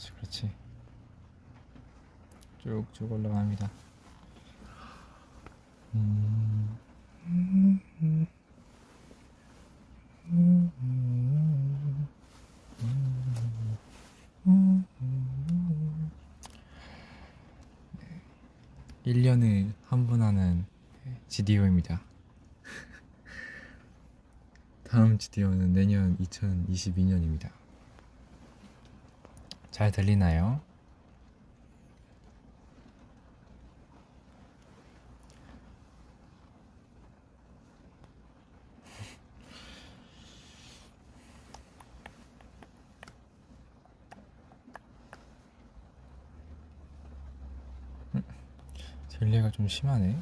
그렇지 그렇지 쭉쭉 올라갑니다 음. 1년에 한 번 하는 GDO입니다. 다음 GDO는 내년 2022년입니다. 잘 들리나요? 들리가 좀 심하네.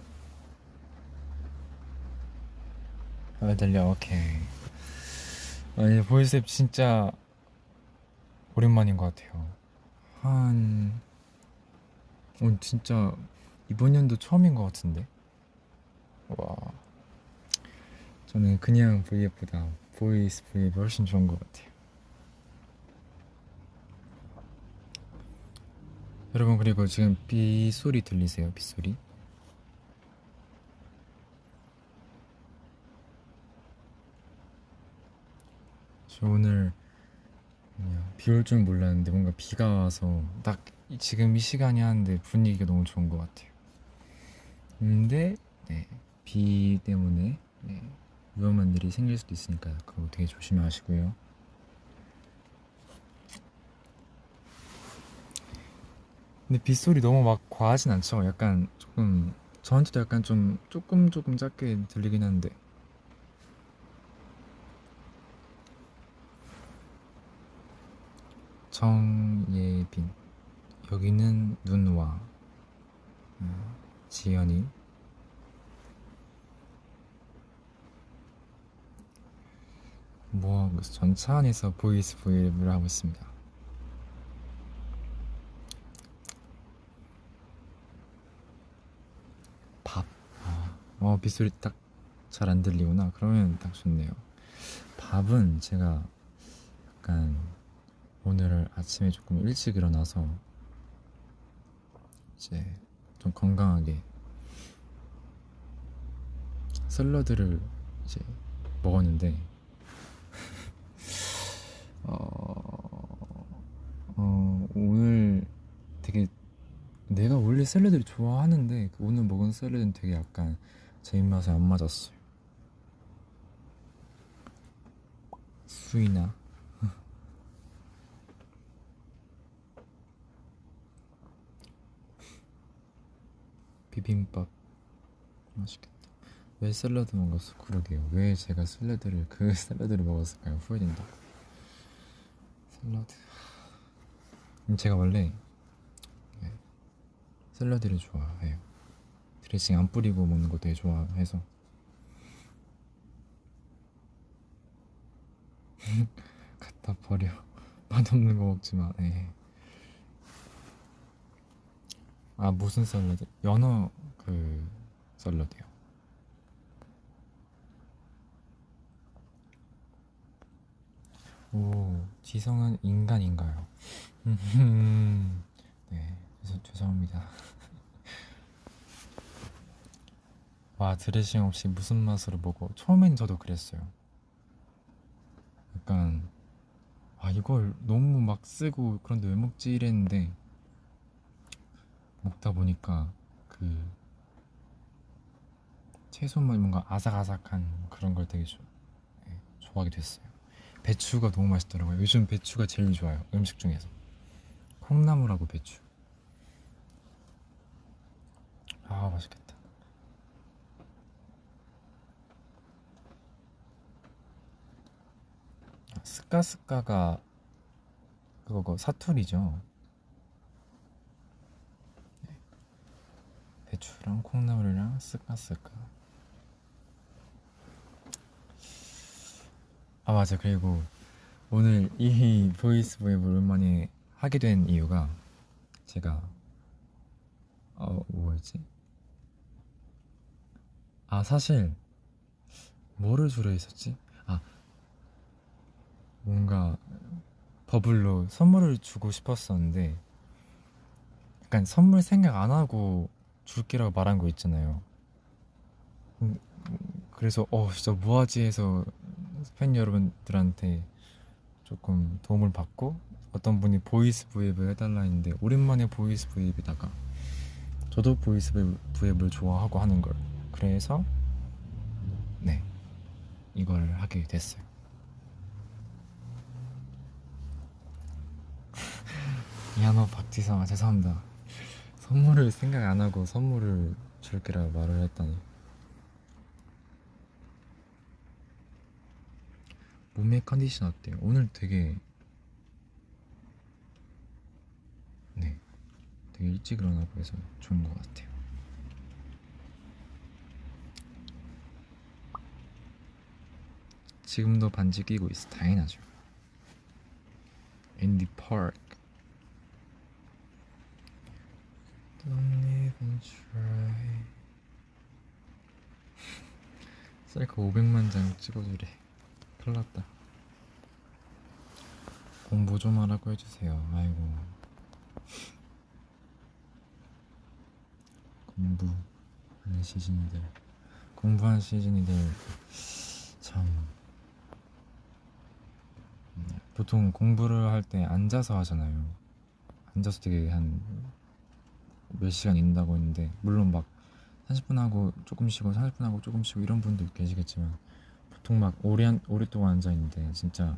아, 들려. 오케이. 아니, 보이스앱 진짜 오랜만인 것 같아요. 한, 어, 진짜 이번 연도 처음인 것 같은데. 와. 저는 그냥 V앱보다 보이스 V앱이 훨씬 좋은 것 같아요. 여러분 그리고 지금 빗소리 들리세요? 빗소리? 저 오늘 비 올 줄 몰랐는데 뭔가 비가 와서 딱 이- 지금 이 시간이 하는데 분위기가 너무 좋은 것 같아요. 근데 네, 비 때문에 네, 위험한 일이 생길 수도 있으니까 그거 되게 조심하시고요. 근데 빗소리 너무 막 과하진 않죠? 약간 조금 저한테도 약간 좀 조금 조금 작게 들리긴 한데 정예빈 여기는 눈와 음, 지연이 뭐 전차 안에서 보이스 브이앱을 하고 있습니다. 밥. 아, 어, 빗소리 딱 잘 안 들리구나. 그러면 딱 좋네요. 밥은 제가 약간 오늘 아침에 조금 일찍 일어나서 이제 좀 건강하게 샐러드를 이제 먹었는데 어, 어, 오늘 되게 내가 원래 샐러드를 좋아하는데 그 오늘 먹은 샐러드는 되게 약간 제 입맛에 안 맞았어요. 수이나 비빔밥 맛있겠다. 왜 샐러드 먹었어? 그러게요. 왜 제가 샐러드를 그 샐러드를 먹었을까요? 후회된다. 샐러드. 음, 제가 원래 네, 샐러드를 좋아해요. 드레싱 안 뿌리고 먹는 거 되게 좋아해서. 갖다 버려. 맛없는 거 먹지 마. 네. 아 무슨 샐러드? 연어 그 샐러드요. 오 지성은 인간인가요? 네 죄송, 죄송합니다. 와 드레싱 없이 무슨 맛으로 먹어? 처음엔 저도 그랬어요. 약간 아 이걸 너무 막 쓰고 그런데 왜 먹지 이랬는데 먹다 보니까 그 채소만 뭔가 아삭아삭한 그런 걸 되게 좋- 예, 좋아하게 됐어요. 배추가 너무 맛있더라고요. 요즘 배추가 제일 좋아요. 음식 중에서. 콩나물하고 배추. 아 맛있겠다. 아, 스카스카가 그거 사투리죠. 배추랑 콩나물이랑 스카스카. 아 맞아 그리고 오늘 이 보이스 브이앱을 오랜만에 하게 된 이유가 제가 어 뭐였지? 아 사실 뭐를 주로 했었지? 아 뭔가 버블로 선물을 주고 싶었었는데 약간 선물 생각 안 하고 줄게라고 말한 거 있잖아요. 음, 그래서 어 진짜 뭐하지 해서 팬 여러분들한테 조금 도움을 받고 어떤 분이 보이스 브이앱을 해달라 했는데 오랜만에 보이스 브이앱에다가 저도 보이스 브이앱을 좋아하고 하는 걸 그래서 네 이걸 하게 됐어요. 미안호 박지성아 죄송합니다. 선물을 생각 안 하고 선물을 줄게라고 말을 했다니. 몸의 컨디션 어때요? 오늘 되게 네 되게 일찍 일어나고 해서 좋은 것 같아요. 지금도 반지 끼고 있어 당연하죠. In the. Don't even try. 셀카 500만 장 찍어주래. 큰일 났다. 공부 좀 하라고 해주세요. 아이고. 공부하는 시즌이들. 공부하는 시즌이들 참. 음, 보통 공부를 할 때 앉아서 하잖아요. 앉아서 되게 한 몇 시간 있는다고 했는데 물론 막 30분 하고 조금 쉬고 30분 하고 조금 쉬고 이런 분도 계시겠지만 보통 막 오래 한- 오랫동안 앉아 있는데 진짜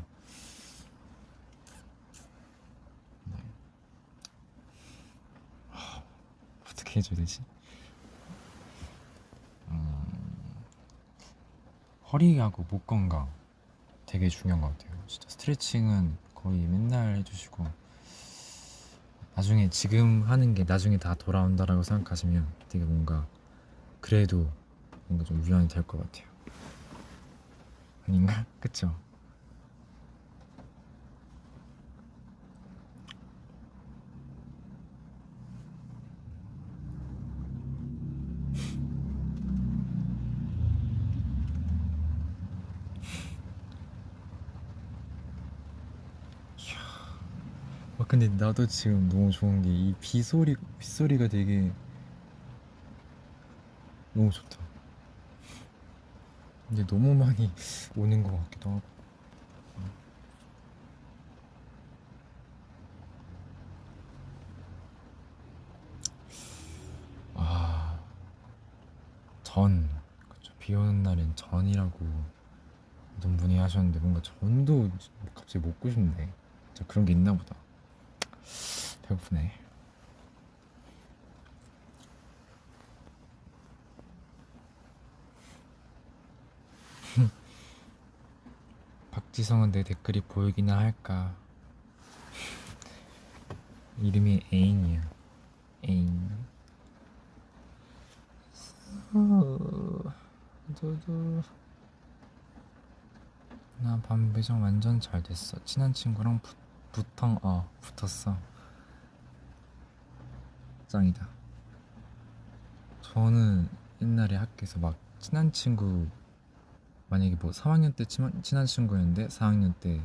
네. 하, 어떻게 해줘야 되지? 음, 허리하고 목 건강 되게 중요한 것 같아요. 진짜 스트레칭은 거의 맨날 해주시고 나중에 지금 하는 게 나중에 다 돌아온다라고 생각하시면 되게 뭔가 그래도 뭔가 좀 위안이 될 것 같아요. 아닌가? 그쵸? 근데 나도 지금 너무 좋은 게 이 비소리 빗소리가 되게 너무 좋다. 근데 너무 많이 오는 것 같기도 하고. 아, 전. 그쵸. 비 오는 날엔 전이라고 어떤 분이 하셨는데 뭔가 전도 갑자기 먹고 싶네. 진짜 그런 게 있나 보다. 배고프네. 박지성은 내 댓글이 보이기나 할까? 이름이 애인이야. 애인. 어, 저도 나 밤배정 완전 잘 됐어. 친한 친구랑 붙, 붙어 어 붙었어. 짱이다. 저는 옛날에 학교에서 막 친한 친구 만약에 뭐 3학년 때 친한, 친한 친구였는데 4학년 때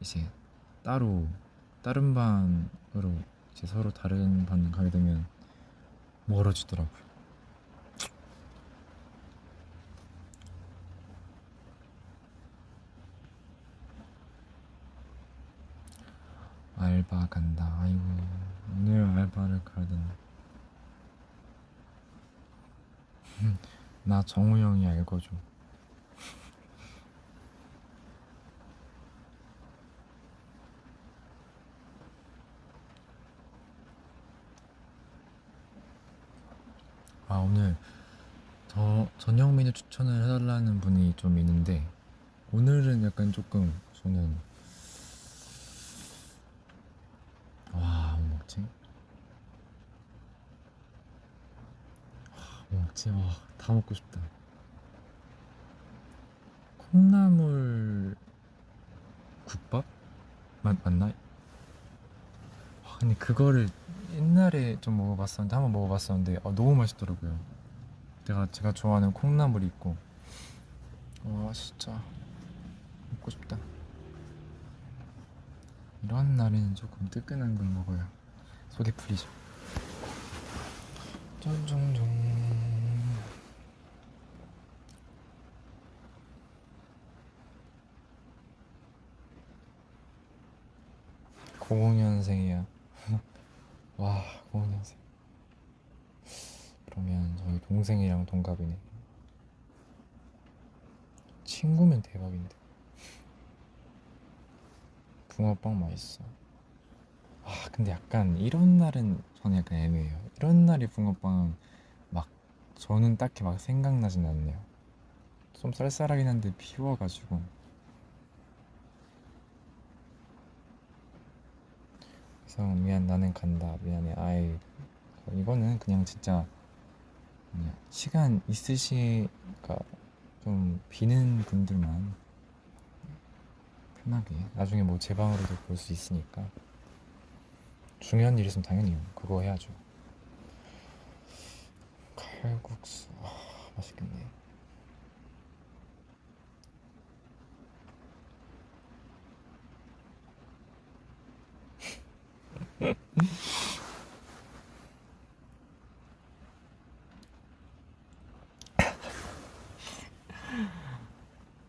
이제 따로 다른 반으로 이제 서로 다른 반 가게 되면 멀어지더라고요. 알바 간다. 아이고 오늘 알바를 가야 되나? 나 정우 형이 알거죠. 아 오늘 저 메뉴 추천을 해달라는 분이 좀 있는데 오늘은 약간 조금 저는 와, 뭐 먹지? 먹지? 와, 다 먹고 싶다. 콩나물 국밥? 맞, 맞나? 와, 근데 그거를 옛날에 좀 먹어봤었는데, 한번 먹어봤었는데, 아, 너무 맛있더라고요. 내가, 제가 좋아하는 콩나물이 있고. 와, 진짜. 먹고 싶다. 이런 날은 조금 뜨끈한 걸 먹어야 속이 풀리죠. 쫀쫀쫀. 00년생이야. 와, 00년생. 그러면 저희 동생이랑 동갑이네. 친구면 대박인데. 붕어빵 맛있어. 아, 근데 약간 이런 날은 저는 약간 애매해요. 이런 날이 붕어빵은 막 저는 딱히 막 생각나진 않네요. 좀 쌀쌀하긴 한데 비워가지고. 그래서 미안 나는 간다. 미안해. 아이 이거는 그냥 진짜 그냥 시간 있으시가 좀 비는 분들만 편하게 나중에 뭐 제 방으로도 볼 수 있으니까 중요한 일 있으면 당연히 그거 해야죠. 칼국수. 아, 맛있겠네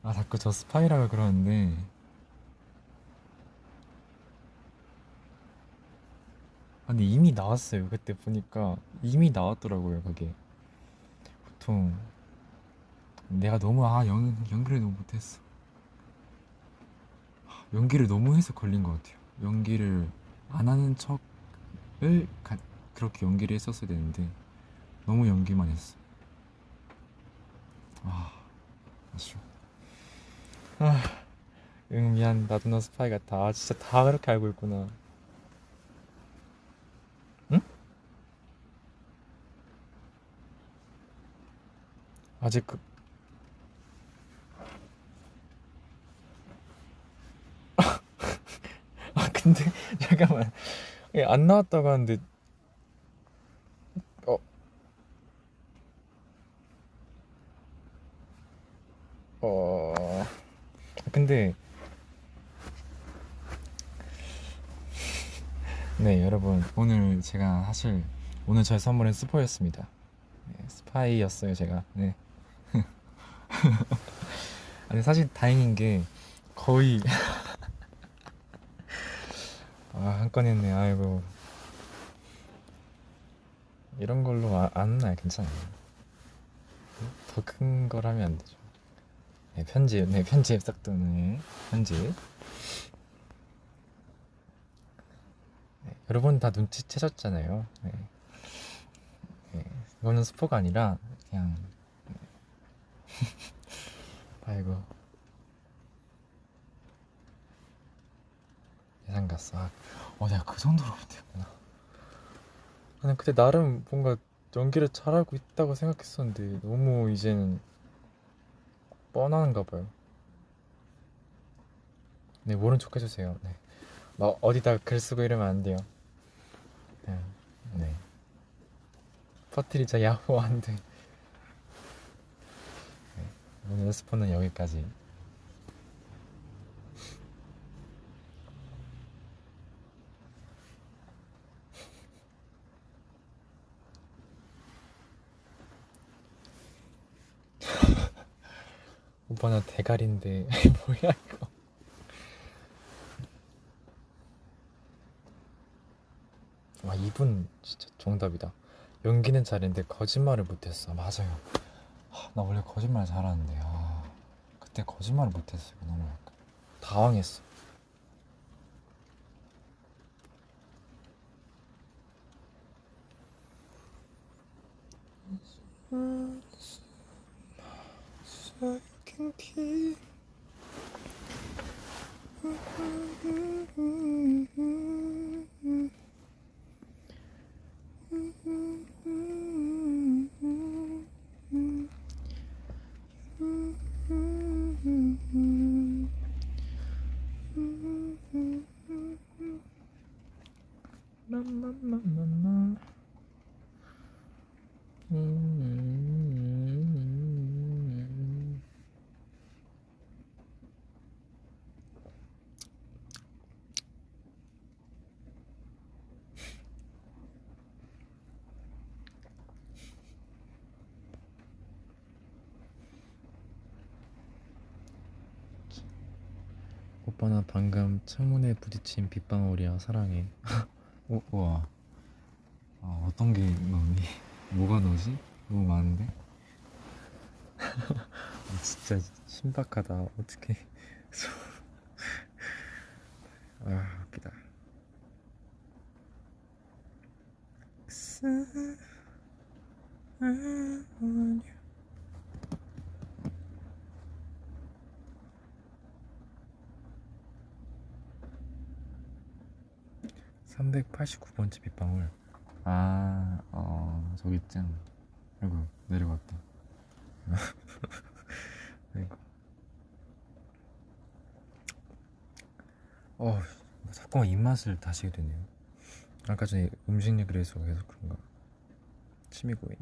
아 자꾸 저 스파이라고 그러는데. 아 근데 이미 나왔어요. 그때 보니까 이미 나왔더라고요 그게. 보통 내가 너무 아 연, 연기를 너무 못했어. 아, 연기를 너무 해서 걸린 것 같아요. 연기를 안 하는 척을 가- 그렇게 연기를 했었어야 되는데 너무 연기만 했어. 아 아쉬워. 아, 응 미안. 나도 너 스파이 같아. 아 진짜 다 그렇게 알고 있구나. 응? 아직 그 아 근데? 잠깐만. 예, 안 나왔다고 하는데. 어. 어... 근데. 네 여러분. 오늘 제가 사실 오늘 저의 선물은 스포였습니다. 네, 스파이였어요 제가. 네. 아니 사실 다행인 게 거의 아 한 건 했네. 아이고. 이런 걸로 아, 안 나요. 괜찮아요. 더 큰 걸 하면 안 되죠. 네 편집 네 편집 싹도네 편집 네, 여러분 다 눈치채셨잖아요. 네. 네, 이거는 스포가 아니라 그냥 네. 아이고 갔어. 아, 어 내가 그 정도로 못했구나. 나는 그때 나름 뭔가 연기를 잘하고 있다고 생각했었는데 너무 이제는 뻔한가 봐요. 네 모른 척 해주세요. 네. 막 어디다 글 쓰고 이러면 안 돼요. 네, 네. 퍼뜨리자 야호. 안 돼. 네. 오늘 스포는 여기까지 오빠 나 대가리인데 뭐야 이거? 와 이분 진짜 정답이다. 연기는 잘했는데 거짓말을 못했어. 맞아요. 하, 나 원래 거짓말 잘하는데 아 그때 거짓말을 못했어 너무 약간. 당황했어 okay. 오빠 나 방금 창문에 부딪힌 빗방울이야 사랑해 오, 우와 아, 어떤 게 너니? 뭐가 너지? 너무 많은데? 아, 진짜 신박하다 어떻게 아 웃기다 (389번째) 빗방울 아, 어, 저기 있잖아. 아이고, 내려갔다. 아이고. 어, 자꾸만 입맛을 다시게 되네요. 아까 전에 음식 얘기를 해서 계속 그런가. 침이 고이네.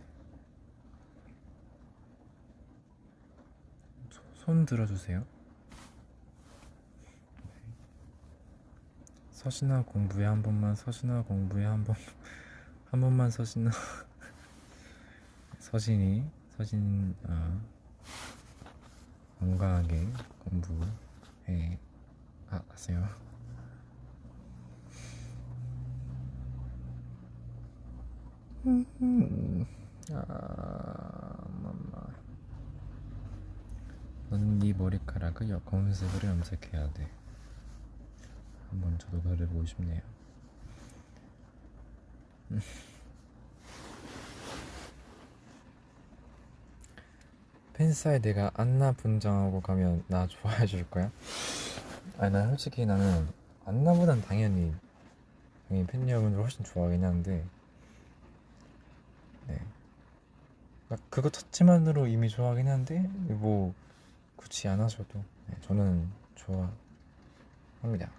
소- 손 들어주세요. 서신아 공부해 한 번만 서신아 공부해 한 번. 한 번만 서신아 서신이 서신 아 건강하게 공부해 아 아세요 아 맘마 넌네 머리카락을 여- 검은색으로 염색해야 돼 한번 저도 그려보고 싶네요 팬사에 내가 안나 분장하고 가면 나 좋아해 줄 거야? 아니 난 솔직히 나는 안나보단 당연히 당연히 팬 여러분들 훨씬 좋아하긴 한데 네. 막 그거 자체만으로 이미 좋아하긴 한데 뭐 굳이 안 하셔도 네, 저는 좋아합니다.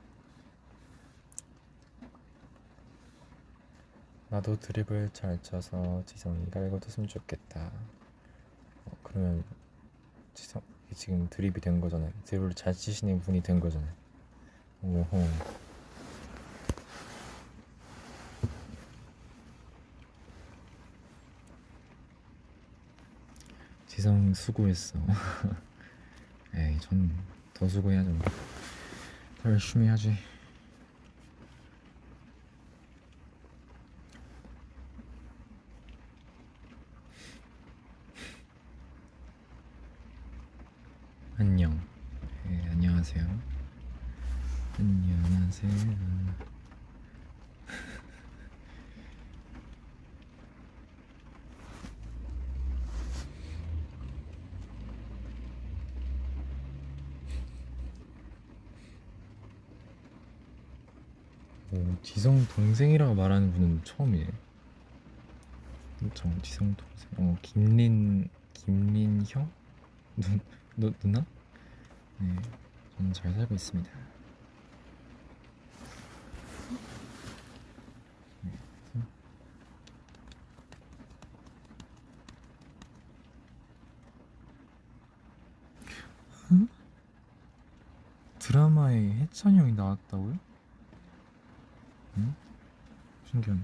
나도 드립을 잘 쳐서 지성이가 읽어줬으면 좋겠다. 어, 그러면 지성 지금 드립이 된 거잖아요. 드립을 잘 치시는 분이 된 거잖아요. 오호. 지성 수고했어. 에이, 전 더 수고해야죠. 더 열심히 해야지. 안녕. 네, 안녕하세요. 안녕하세요. 오, 지성 동생이라고 말하는 분은 처음이에요. 저 지성 동생. 어, 김린 김린 형? 누, 누 누나? 네, 저는 잘 살고 있습니다. 네, 그래서 응? 해찬이 형이 나왔다고요? 응? 신기하네.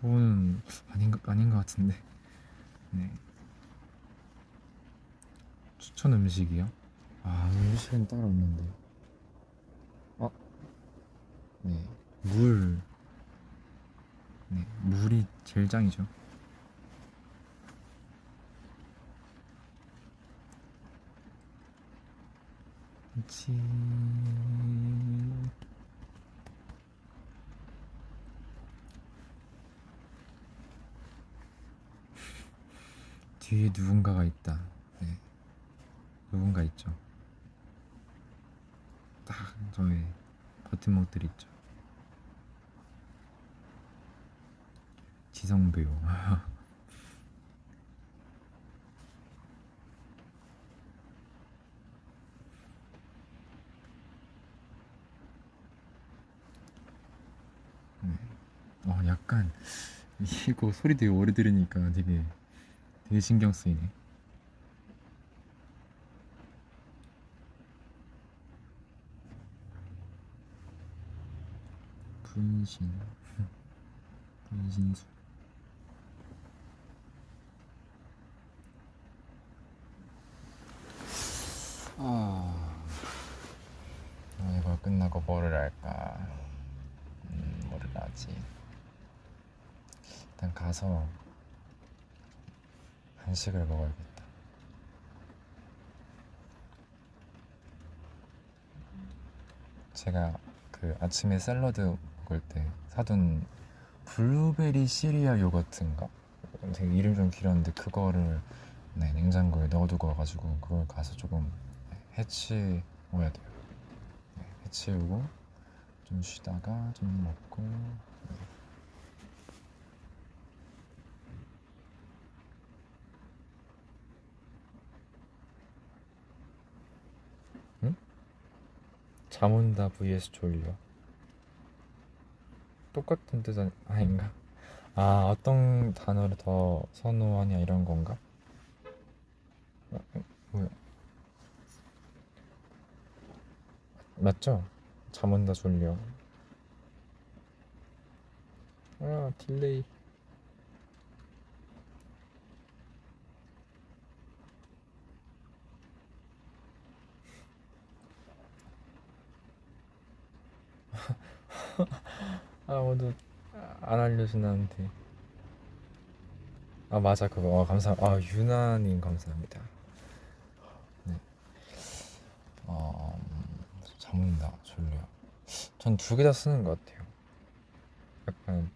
그거는 아닌 것 아닌 것 같은데. 네. 추천 음식이요? 아 음식은 따로 없는데. 어? 네. 물. 네. 물이 제일 짱이죠. 그치. 뒤에 누군가가 있다. 네. 누군가 있죠. 딱 저의 버팀목들 있죠. 지성 배우. 네. 어, 약간 이거 소리 되게 오래 들으니까 되게 되게 신경 쓰이네. 분신 분신술 아, 아, 이걸 끝나고 뭐를 할까? 음, 뭐를 하지? 일단 가서 한식을 먹어야겠다. 제가 그 아침에 샐러드 먹을 때 사둔 블루베리 시리아 요거트인가? 되게 이름 좀 길었는데 그거를 네, 냉장고에 넣어두고 와가지고 그걸 가서 조금 해치워야 돼요. 네, 해치우고 좀 쉬다가 좀 먹고 네. 응? 잠 온다 vs 졸려 똑같은 뜻 아닌가? 아 어떤 단어를 더 선호하냐 이런 건가? 어, 어, 뭐야? 맞죠? 잠 온다 졸려 아 딜레이 아 모두 안 알려준 나한테. 아 맞아 그거. 아, 감사 아 유나님 감사합니다. 네. 어, 음, 잠 온다 졸려. 전 두 개 다 쓰는 것 같아요. 약간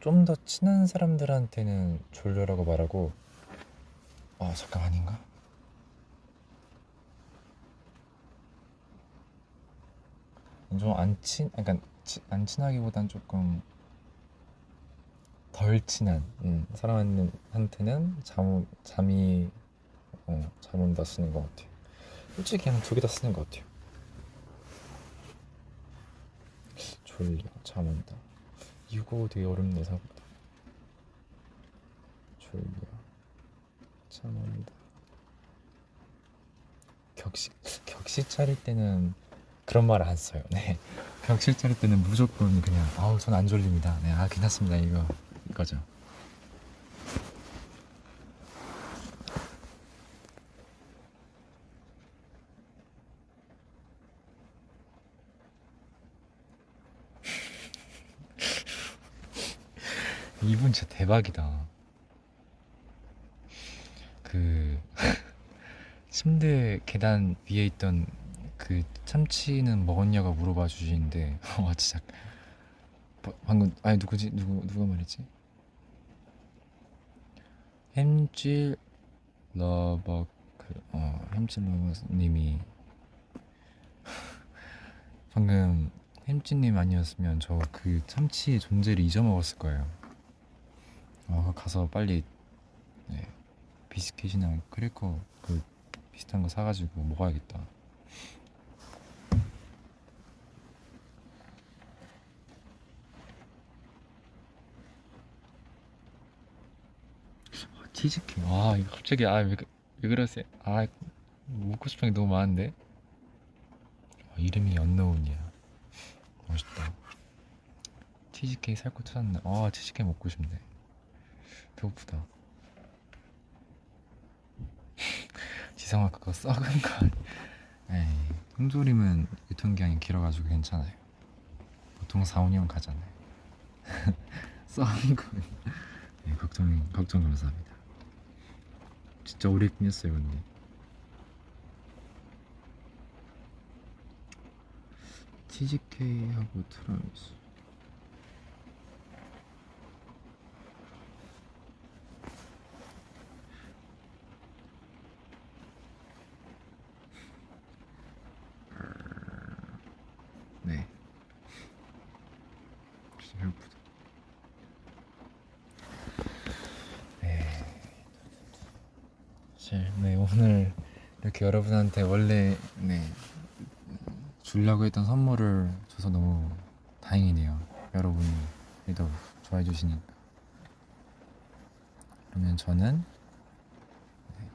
좀 더 친한 사람들한테는 졸려라고 말하고 아 잠깐 아닌가? 좀 안 친, 치- 안 친하기보단 조금 덜 친한 음, 사람한테는 잠 잠이 어, 잠 온다 쓰는 것 같아요. 솔직히 그냥 두개 다 쓰는 것 같아요. 졸려, 잠 온다. 이거 되게 어렵네 생각보다. 졸려, 잠 온다. 격식 격식 차릴 때는 그런 말 안 써요. 네. 격식 차릴 때는 무조건 그냥 아우 전안 졸립니다. 네, 아 괜찮습니다. 이거 이거죠. 이분 진짜 대박이다. 그 침대 계단 위에 있던 그 참치는 먹었냐고 물어봐 주시는데 와 진짜 바- 방금 아니 누구지 누구 누가 말했지 햄질 러버 그어 햄질 러버님이 방금 햄찌님 아니었으면 저 그 참치의 존재를 잊어먹었을 거예요. 아 가서 빨리 네, 비스킷이나 크래커 그 비슷한 거 사가지고 먹어야겠다. 치즈케이크. 와, 이거 갑자기, 아, 왜, 그- 왜 그러세요? 아, 먹고 싶은 게 너무 많은데? 아, 이름이 언노운이야. 멋있다. 치즈케이크 살거 찾았네. 아, 치즈케이크 먹고 싶네. 배고프다. 지성아, 그거 썩은 거 아니 에이, 통조림은 유통기한이 길어가지고 괜찮아요. 보통 4, 5년 가잖아요. 썩은 거. 네, 걱정, 걱정 감사합니다. 진짜 오래 있긴 했어요 근데. TGK하고 트라이스. 네. 진짜 배고프다 네 사실 네 오늘 이렇게 여러분한테 원래 네 주려고 했던 선물을 줘서 너무 다행이네요. 여러분이 또 좋아해 주시니까. 그러면 저는 네.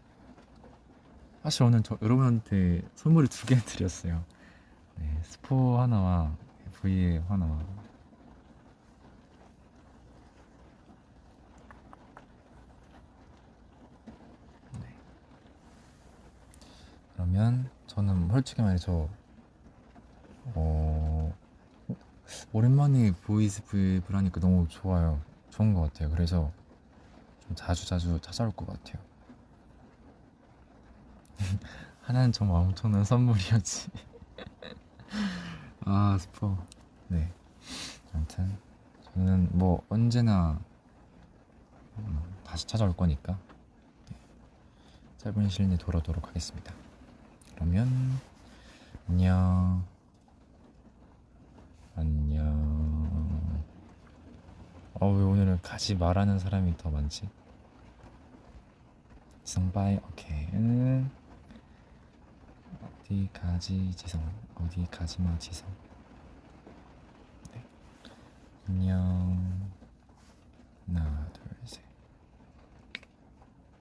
사실 오늘 저 여러분한테 선물을 두 개 드렸어요. 네, 스포 하나와 V 하나와 네. 그러면 저는 솔직히 말해서 어 오랜만에 보이스 브이앱을 하니까 너무 좋아요. 좋은 것 같아요. 그래서 좀 자주 자주 찾아올 것 같아요. 하나는 정말 엄청난 선물이었지. 아 스포. 네. 아무튼 저는 뭐 언제나 음, 다시 찾아올 거니까 네. 짧은 시일 내에 돌아오도록 하겠습니다. 그러면 안녕. 안녕. 아 왜 오늘은 가지 말라는 사람이 더 많지? 지성바이 오케이. 음. 어디 가지 지성 어디 가지마 지성. 네. 안녕.